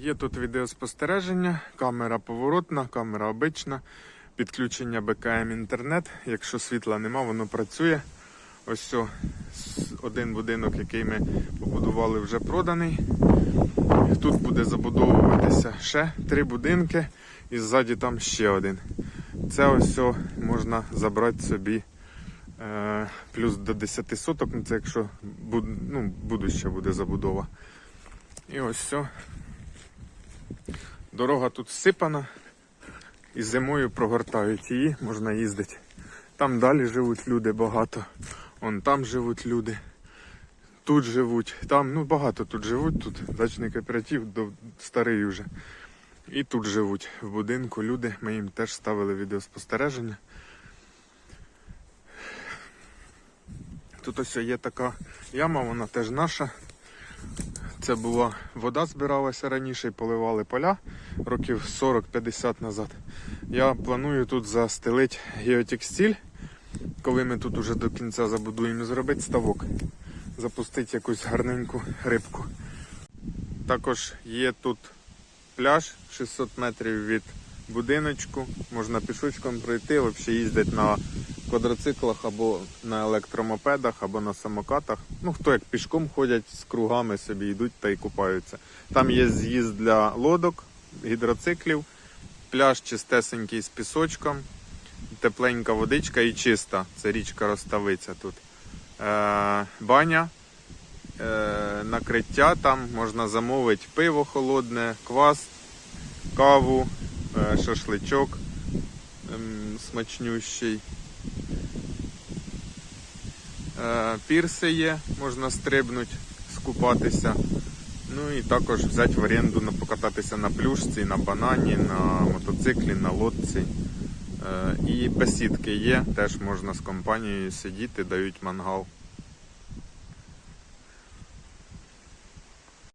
Є тут відеоспостереження, камера поворотна, камера обична, підключення БКМ інтернет. Якщо світла нема, воно працює. Ось все, один будинок, який ми побудували, вже проданий. Тут буде забудовуватися ще три будинки, і ззаді там ще один. Це ось все можна забрати собі е, плюс до 10 соток, ну це якщо ну, будуща буде забудова. І ось все. Дорога тут всипана. І зимою прогортають її, можна їздити. Там далі живуть люди багато. Вон там живуть люди. Тут живуть. Там, ну багато тут живуть. Тут дачний кооператив старий вже. І тут живуть в будинку люди. Ми їм теж ставили відеоспостереження. Тут ось є така яма, вона теж наша. Це була вода збиралася раніше і поливали поля років 40-50 назад. Я планую тут застелити геотекстиль, коли ми тут уже до кінця забудуємо, зробити ставок, запустити якусь гарненьку рибку. Також є тут пляж 600 метрів від будиночку, можна пішочком пройти, взагалі їздять на квадроциклах або на електромопедах, або на самокатах. Ну, хто як пішком ходять з кругами собі йдуть та й купаються. Там є з'їзд для лодок, гідроциклів, пляж чистесенький з пісочком, тепленька водичка і чиста. Це річка Роставиця тут. Е, баня, е, накриття там можна замовити пиво холодне, квас, каву, е, шашличок ем, смачнющий. Е, Пірси є, можна стрибнути, скупатися. Ну і також взяти в оренду покататися на плюшці, на банані, на мотоциклі, на лодці. Е, І бесідки є, теж можна з компанією сидіти, дають мангал.